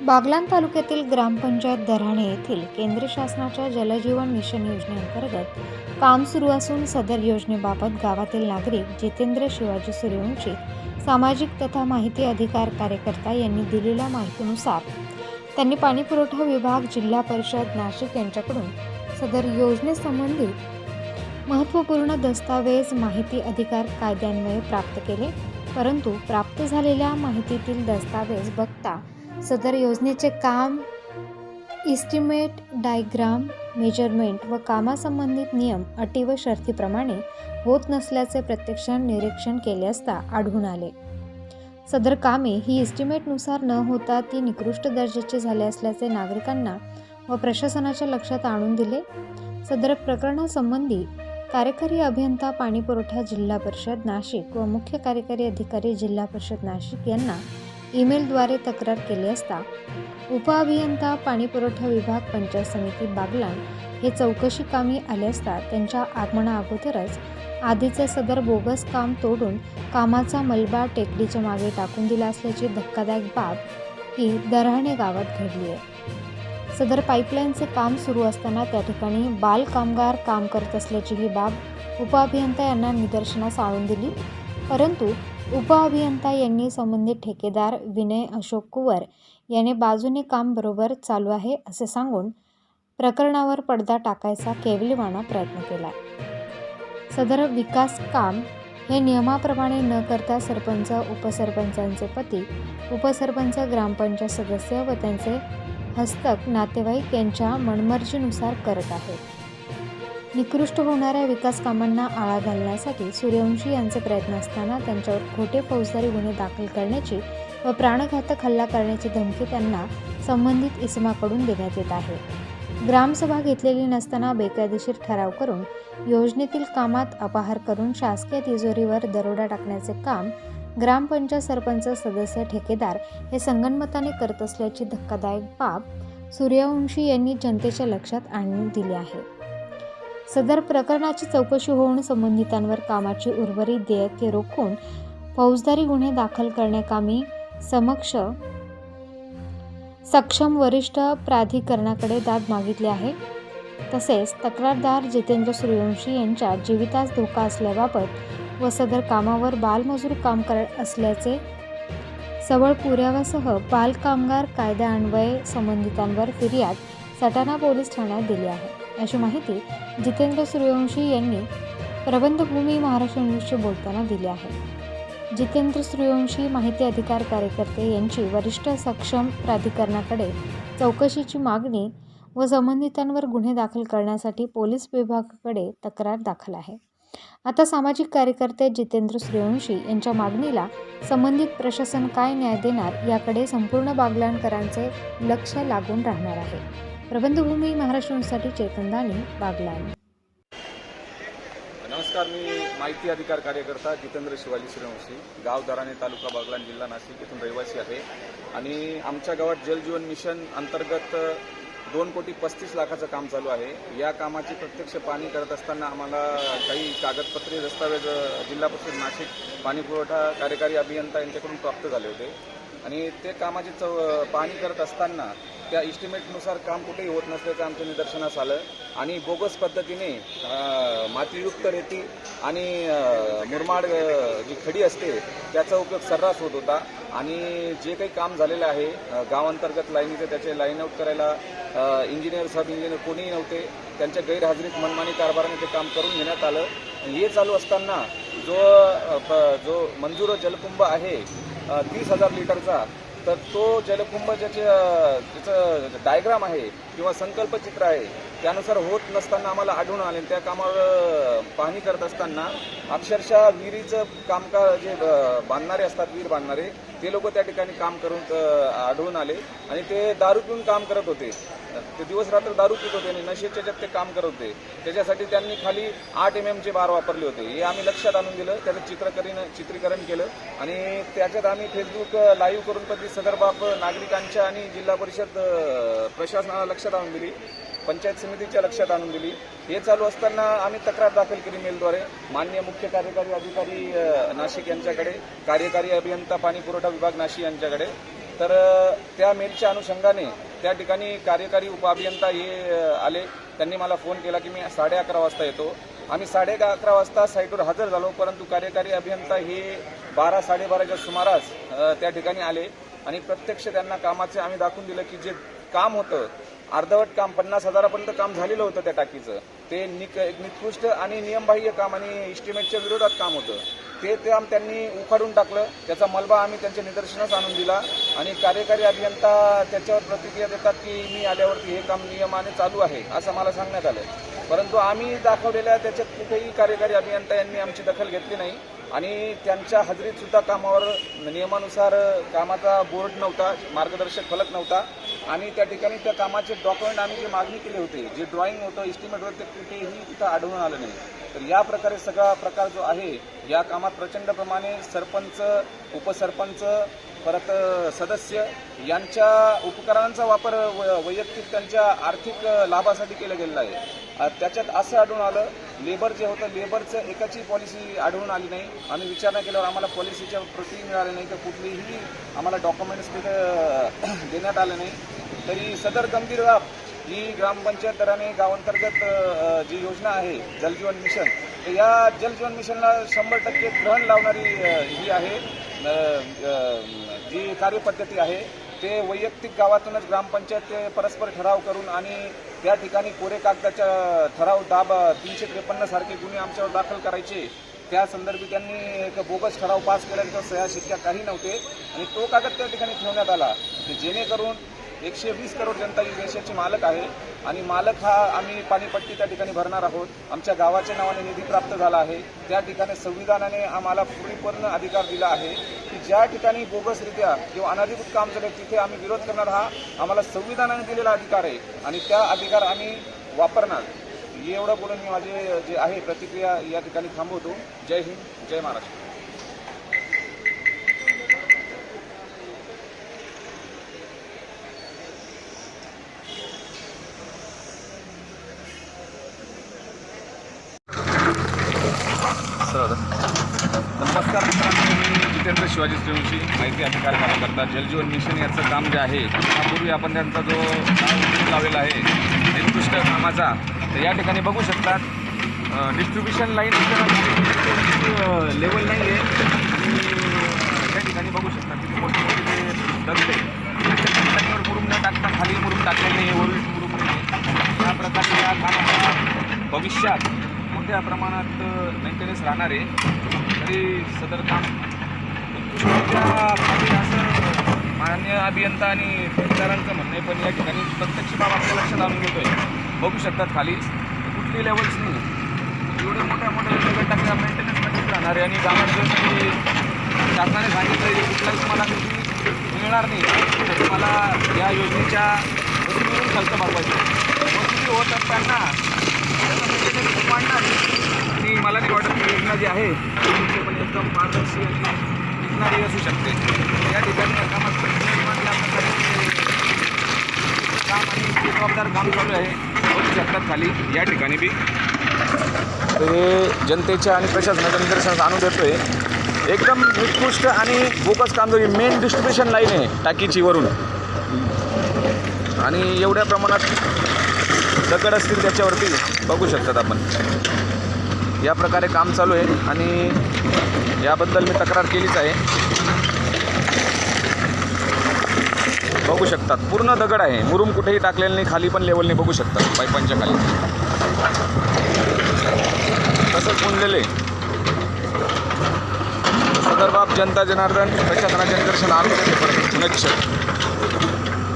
बागलाण तालुक्यातील ग्रामपंचायत दराणे येथील केंद्र शासनाच्या जलजीवन मिशन योजनेअंतर्गत काम सुरू असून सदर योजनेबाबत गावातील नागरिक जितेंद्र शिवाजी सूर्यवंशी सामाजिक तथा माहिती अधिकार कार्यकर्ता यांनी दिलेल्या माहितीनुसार त्यांनी पाणीपुरवठा विभाग जिल्हा परिषद नाशिक यांच्याकडून सदर योजनेसंबंधित महत्त्वपूर्ण दस्तावेज माहिती अधिकार कायद्यान्वये प्राप्त केले परंतु प्राप्त झालेल्या माहितीतील दस्तावेज बघता सदर योजनेचे काम इस्टिमेट डायग्राम मेजरमेंट व कामासंबंधित नियम अटी व शर्थीप्रमाणे होत नसल्याचे प्रत्यक्ष निरीक्षण केले असता आढळून आले. सदर कामे ही इस्टिमेटनुसार न होता ती निकृष्ट दर्जाची झाले असल्याचे नागरिकांना व प्रशासनाच्या लक्षात आणून दिले. सदर प्रकरणासंबंधी कार्यकारी अभियंता पाणीपुरवठा जिल्हा परिषद नाशिक व मुख्य कार्यकारी अधिकारी जिल्हा परिषद नाशिक यांना ईमेलद्वारे तक्रार केली असता उपअभियंता पाणीपुरवठा विभाग पंचायत समिती बागलाण हे चौकशी कामी आले असता त्यांच्या आगमना अगोदरच आधीचे सदर बोगस काम तोडून कामाचा मलबा टेकडीच्या मागे टाकून दिला असल्याची धक्कादायक बाब ही दरहाणे गावात घडली आहे. सदर पाईपलाईनचे काम सुरू असताना त्या ठिकाणी बाल कामगार काम करत असल्याची ही बाब उपअभियंता यांना निदर्शनास आणून दिली. परंतु उपअभियंता यांनी संबंधित ठेकेदार विनय अशोक कुवर याने बाजूने काम बरोबर चालू आहे असे सांगून प्रकरणावर पडदा टाकायचा केवलीवाणा प्रयत्न केला. सदर विकास काम हे नियमाप्रमाणे न करता सरपंच उपसरपंचांचे पती उपसरपंच ग्रामपंचायत सदस्य व त्यांचे हस्तक नातेवाईक यांच्या मनमर्जीनुसार करत आहेत. निकृष्ट होणाऱ्या विकास कामांना आळा घालण्यासाठी सूर्यवंशी यांचे प्रयत्न असताना त्यांच्यावर खोटे फौजदारी गुन्हे दाखल करण्याची व प्राणघातक हल्ला करण्याची धमकी त्यांना संबंधित इसमाकडून देण्यात येत आहे. ग्रामसभा घेतलेली नसताना बेकायदेशीर ठराव करून योजनेतील कामात अपहार करून शासकीय तिजोरीवर दरोडा टाकण्याचे काम ग्रामपंचायत सरपंच सदस्य ठेकेदार हे संगणमताने करत असल्याची धक्कादायक बाब सूर्यवंशी यांनी जनतेच्या लक्षात आणून दिली आहे. सदर प्रकरणाची चौकशी होऊन संबंधितांवर कामाची उर्वरित देयके रोखून फौजदारी गुन्हे दाखल करण्याकामी समक्ष सक्षम वरिष्ठ प्राधिकरणाकडे दाद मागितली आहे. तसेच तक्रारदार जितेंद्र सूर्यवंशी यांच्या जीवितास धोका असल्याबाबत व सदर कामावर बालमजूर काम करत असल्याचे सबळ पुराव्यासह बालकामगार कायद्यान्वये संबंधितांवर फिर्याद सटाणा पोलीस ठाण्यात दिली आहे. अशी माहिती जितेंद्र सूर्यवंशी यांनी प्रबंधभूमी महाराष्ट्र न्यूजशी बोलताना दिली आहे. जितेंद्र सूर्यवंशी माहिती अधिकार कार्यकर्ते यांची वरिष्ठ सक्षम प्राधिकरणाकडे चौकशीची मागणी व संबंधितांवर गुन्हे दाखल करण्यासाठी पोलीस विभागाकडे तक्रार दाखल आहे. आता सामाजिक कार्यकर्ते जितेंद्र सूर्यवंशी यांच्या मागणीला संबंधित प्रशासन काय न्याय देणार याकडे संपूर्ण बागलाणकरांचे लक्ष लागून राहणार आहे. प्रबंधभूमी महाराष्ट्र चेतन दाने बागलाण नमस्कार मी माहिती अधिकार कार्यकर्ता जितेंद्र शिवाजी सूर्यवंशी गाव दराणे तालुका बागलाण जिल्हा नाशिक इथून रहिवासी आहे. आणि आमच्या गावात जलजीवन मिशन अंतर्गत दोन कोटी पस्तीस लाखाचं काम चालू आहे. या कामाची प्रत्यक्ष पाणी करत असताना आम्हाला काही कागदपत्रे दस्तावेज जिल्हा परिषद नाशिक पाणी पुरवठा कार्यकारी अभियंता यांच्याकडून प्राप्त झाले होते. आणि ते कामाची चौ पाहणी करत असताना त्या इस्टिमेटनुसार काम कुठेही होत नसल्याचं आमच्या निदर्शनास आलं. आणि बोगस पद्धतीने मातीयुक्त रेती आणि मुरमाड जी खडी असते त्याचा उपयोग सर्रास होत होता. आणि जे काही काम झालेलं आहे गावांतर्गत लाईनीचं त्याचे लाईन आऊट करायला इंजिनियर सब इंजिनियर कोणीही नव्हते. त्यांच्या गैरहजेरीत मनमानी कारभाराने ते काम करून घेण्यात आलं. हे चालू असताना जो प- जो मंजूर जलकुंभ आहे तीस हजार लिटरचा तर तो जलकुंभ ज्याचे ज्याचं डायग्राम आहे किंवा संकल्पचित्र आहे त्यानुसार होत नसताना आम्हाला आढळून आले. त्या कामावर पाहणी करत असताना अक्षरशः विहिरीचं कामकाज जे बांधणारे असतात विहीर बांधणारे ते लोक त्या ठिकाणी काम करून आढळून आले आणि ते दारू पिऊन काम करत होते. ते दिवस रात्र दारू पित होते आणि नशेच्या ज्यात ते काम करत होते. त्याच्यासाठी त्यांनी खाली आठ एम एमचे बार वापरले होते. हे आम्ही लक्षात आणून दिलं त्याचं चित्रकरीन चित्रीकरण केलं आणि त्याच्यात आम्ही फेसबुक लाईव्ह करून पण ती सदर नागरिकांच्या आणि जिल्हा परिषद प्रशासनाला लक्षात आणून दिली. पंचायत समितीच्या लक्षात आणून दिली. हे चालू असताना आम्ही तक्रार दाखल केली मेलद्वारे. मान्य मुख्य कार्यकारी अधिकारी नाशिक यांच्याकडे कार्यकारी अभियंता पाणी पुरवठा विभाग नाशिक यांच्याकडे. तर त्या मेलच्या अनुषंगाने त्या ठिकाणी कार्यकारी उपअभियंता हे आले. त्यांनी मला फोन केला की मी साडे अकरा वाजता येतो. आम्ही साडे अकरा वाजता साईटवर हजर झालो परंतु कार्यकारी अभियंता हे बारा साडेबाराच्या सुमारास त्या ठिकाणी आले. आणि प्रत्यक्ष त्यांना कामाचे आम्ही दाखवून दिलं की जे काम होतं अर्धवट काम पन्नास हजारापर्यंत काम झालेलं होतं त्या टाकीचं. ते निक एक निकृष्ट आणि नियमबाह्य काम आणि इस्टिमेटच्या विरोधात काम होतं. ते ते त्यांनी उखाडून टाकलं. त्याचा मलबा आम्ही त्यांच्या निदर्शनास आणून दिला. आणि कार्यकारी अभियंता त्याच्यावर प्रतिक्रिया देतात की मी आल्यावरती हे काम नियमाने चालू आहे असं मला सांगण्यात आलं. परंतु आम्ही दाखवलेल्या त्याच्यात कुठेही कार्यकारी अभियंता यांनी आमची दखल घेतली नाही. आणि त्यांच्या हजेरीतसुद्धा कामावर नियमानुसार कामाचा बोर्ड नव्हता मार्गदर्शक फलक नव्हता. आणि त्या ठिकाणी त्या कामाचे डॉक्युमेंट आम्ही जे मागणी केले होते जे ड्रॉईंग होतं इस्टिमेट होतं ते कुठेही तिथं आढळून आलं नाही. तर या प्रकारे सगळा प्रकार जो आहे या कामात प्रचंड प्रमाणे सरपंच उपसरपंच परत सदस्य यांच्या उपकरणांचा वापर व- वैयक्तिक त्यांच्या आर्थिक लाभासाठी केला गेलेला आहे. त्याच्यात असं आढळून आलं लेबर जे होतं लेबरचं एकाची पॉलिसी आढळून आली नाही. आम्ही विचारणा केल्यावर आम्हाला पॉलिसीच्या प्रती मिळाल्या नाही तर कुठलीही आम्हाला डॉक्युमेंट्स तिथं देण्यात आले नाही. तरी सदर गंभीर बाब ही ग्रामपंचायत दराने गावांतर्गत जी योजना आहे जलजीवन मिशन तर या जलजीवन मिशनला शंभर टक्के ग्रहण लावणारी ही आहे. जी कार्यपद्धती आहे ते वैयक्तिक गावातूनच ग्रामपंचायत ते परस्पर ठराव करून आणि त्या ठिकाणी कोरे कागदाच्या ठराव दाब तीनशे त्रेपन्न सारखे गुन्हे आमच्यावर दाखल करायचे त्या संदर्भी त्यांनी एक बोगस ठराव पास केला त्याच्यावर सह्या शिक्क्या काही नव्हते आणि तो कागद त्या ठिकाणी ठेवण्यात आला. जेणेकरून एकशे वीस करोड जनता ही देशाचे मालक आहे आणि मालक हा आम्ही पाणीपट्टी त्या ठिकाणी भरणार आहोत. आमच्या गावाच्या नावाने निधी प्राप्त झाला आहे. त्या ठिकाणी संविधानाने आम्हाला पूर्णपूर्ण अधिकार दिला आहे की ज्या ठिकाणी बोगसरित्या किंवा अनधिकृत काम झालं तिथे आम्ही विरोध करणार हा आम्हाला संविधानाने दिलेला अधिकार आहे आणि त्या अधिकार आम्ही वापरणार. एवढं बोलून मी माझे जे आहे प्रतिक्रिया या ठिकाणी थांबवतो. जय हिंद जय महाराष्ट्र. नमस्कार मित्रांनो मी जितेंद्र शिवाजी सूर्यवंशी माहिती अधिकार कार्यकर्ता जलजीवन मिशन याचं काम जे आहे त्यापूर्वी आपण त्यांचा जो लावलेला आहे निकृष्ट कामाचा तर या ठिकाणी बघू शकतात डिस्ट्रीब्युशन लाईन लेवल नाही आहे आणि त्या ठिकाणी बघू शकता किती मोठे मोठे दगडे. त्याच्यावर मुरुम न टाकता खाली मुरुम टाकलेले वरील मुरुम नाही या प्रकारच्या या भविष्यात मोठ्या प्रमाणात मेंटेनन्स राहणार आहे. तरी सदर काम असं मान्य अभियंता आणि ठेकेदारांचं म्हणणं आहे पण या ठिकाणी प्रत्यक्ष बाब आपल्या लक्षात आणून घेतोय. बघू शकतात खाली. कुठली लेवल्स नाही. एवढे मोठ्या मोठ्या दगड टाकल्या मेंटेनन्स नक्कीच राहणार आहे आणि गावात जर शासनाने सांगितलं की कुठलाही तुम्हाला निधी मिळणार नाही तर तुम्हाला या योजनेच्या वतीने खर्च भागवायचा वसुली होत असताना मांडणार आणि मला नाही वाटत की योजना जी आहे ती पण एकदम पारदर्शी आणि टिकणारी असू शकते. या ठिकाणी या कामात काम आणि जबाबदार काम चालू आहे. बघू शकतात खाली. या ठिकाणी बी. जनतेच्या आणि प्रशासनाच्या निदर्शनास आणून देतो आहे एकदम उत्कृष्ट आणि बोकस कामगिरी मेन डिस्ट्रीब्युशन लाईन आहे टाकीची वरून. आणि एवढ्या प्रमाणात दगड असतील त्याच्यावरती बघू शकतात आपण. या प्रकारे काम चालू आहे आणि याबद्दल मी तक्रार केलीच आहे. बघू शकतात. पूर्ण दगड आहे. मुरुम कुठेही टाकलेलं नाही खाली पण लेवलने बघू शकतात. पाईपांच्या खाली. तसंच पुंजलेले सदर जनता जनार्दन प्रशासनाचे निदर्शन आणून पुनच्छ